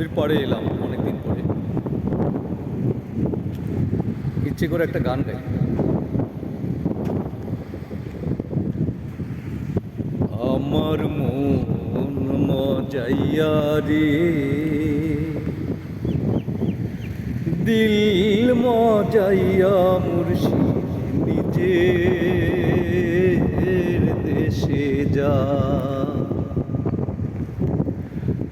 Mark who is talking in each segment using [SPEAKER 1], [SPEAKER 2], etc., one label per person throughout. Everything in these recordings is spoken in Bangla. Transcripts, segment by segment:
[SPEAKER 1] নদীর পাড়ে এলাম, অনেকদিন পরে। ইচ্ছে করে একটা গান গাই। আমার মন মজাইয়া রে, দিল মজাইয়া মুর্শিদ নিজের দেশে যা।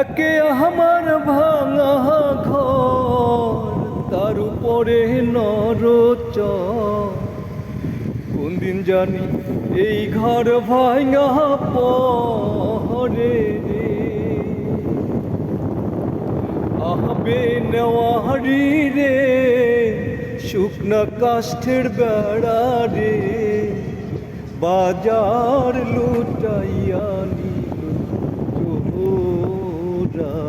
[SPEAKER 1] একে আমার ভাঙা ঘর, তার উপরে নর কোন দিন জানি এই ঘর ভাঙা পরে আহবে নেওয়ারি রে, শুকনা কাষ্ঠের বেড়া রে। বাজার লুটাইয়া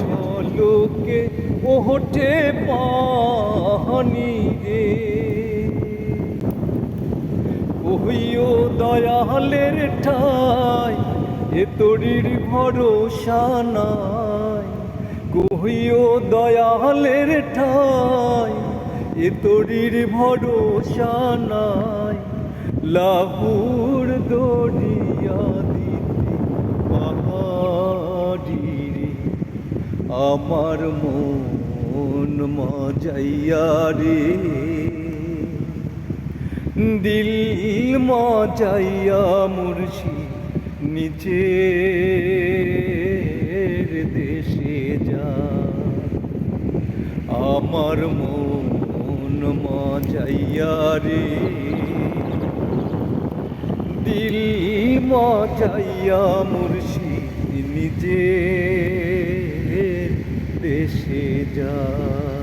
[SPEAKER 1] ঝলকে ওঠে পাহানি রে। কহিও দয়ালের ঠাই, এ তরির ভরসা নাই। কহিও দয়ালের ঠাই, এ তরির ভরসা নাই। লাহুর দরিয়া আমার মন মজাইয়া রে। দিল মজাইয়া মুর্শি নিচে দেশে যা। আমার মন মজাইয়া রে। দিল মজাইয়া মুর্শি নিজের দেশে যা।